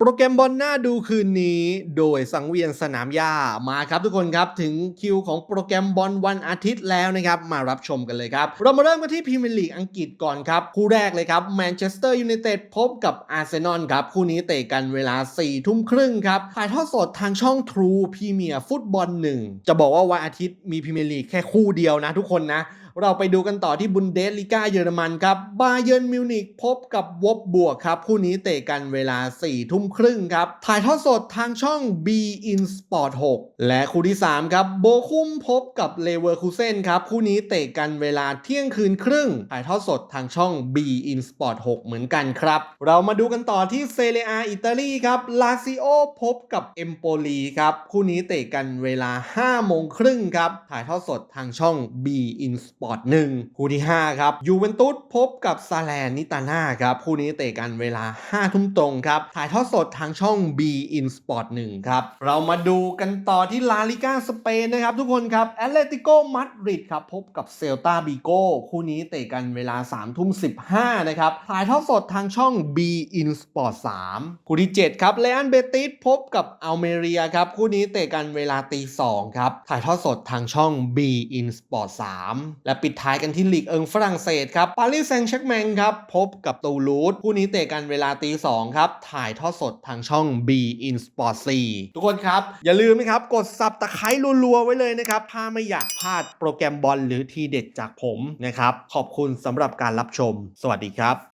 โปรแกรมบอลหน้าดูคืนนี้ โดยสังเวียนสนามหญ้ามาครับทุกคนครับถึงคิวของโปรแกรมบอลวันอาทิตย์แล้วนะครับมารับชมกันเลยครับ เรามาเริ่มกันที่พรีเมียร์ลีกอังกฤษก่อนครับ คู่แรกเลยครับแมนเชสเตอร์ยูไนเต็ดพบกับอาร์เซนอลครับ คู่นี้เตะกันเวลา4ี่ทุ่มครึ่งครับถ่ายทอดสดทางช่อง True พรีเมียร์ฟุตบอลหนึ่งจะบอกว่าวันอาทิตย์มีพรีเมียร์ลีกแค่คู่เดียวนะทุกคนนะ เราไปดูกันต่อที่บุนเดสลิก้าเยอรมันครับบาเยิร์นมิวนิกพบกับวอบบวกครับ คู่นี้เตะกันเวลา4ทุ่มครึ่งครับ ถ่ายทอดสดทางช่อง B in Sport 6 และคู่ที่ 3 ครับ โบคุมพบกับเลเวอร์คูเซนครับ คู่นี้เตะกันเวลาเที่ยงคืนครึ่ง ถ่ายทอดสดทางช่อง B in Sport 6 เหมือนกันครับ เรามาดูกันต่อที่เซเรียอิตาลีครับลาซิโอพบกับเอมโปลีครับ คู่นี้เตะกันเวลา5โมงครึ่งครับ ถ่ายทอดสดทางช่อง B in Sport 1คู่ที่ 5 ครับยูเวนตุสพบกับซาแลนนิตาน่าครับคู่นี้เตะกันเวลา 5 ทุ่มตรงครับถ่ายทอดสดทางช่อง B in Sport 1ครับเรามาดูกันต่อที่ลาลิก้าสเปนนะครับทุกคนครับแอตเลติโกมาดริดครับพบกับเซลตาบิโก้คู่นี้เตะกันเวลา 3 ทุ่ม 15 นะครับถ่ายทอดสดทางช่อง B in Sport 3คู่ที่ 7 ครับเลอันเบติสพบกับอัลเมเรียครับคู่นี้เตะกันเวลาตี2ครับถ่ายทอดสดทางช่อง B in Sport 3 และปิดท้ายกันที่ลีกเอิงฝรั่งเศสครับปารีสแซงต์แชร์กแมงครับ พบกับตูลูสคู่นี้เตะกันเวลาตีสองครับ ถ่ายทอดสดทางช่อง B in Sport 4ทุกคนครับ อย่าลืมนะครับ กดซับตะไคร้รัวๆ ไว้เลยนะครับ ถ้าไม่อยากพลาดโปรแกรมบอลหรือทีเด็ดจากผมนะครับ ขอบคุณสำหรับการรับชม สวัสดีครับ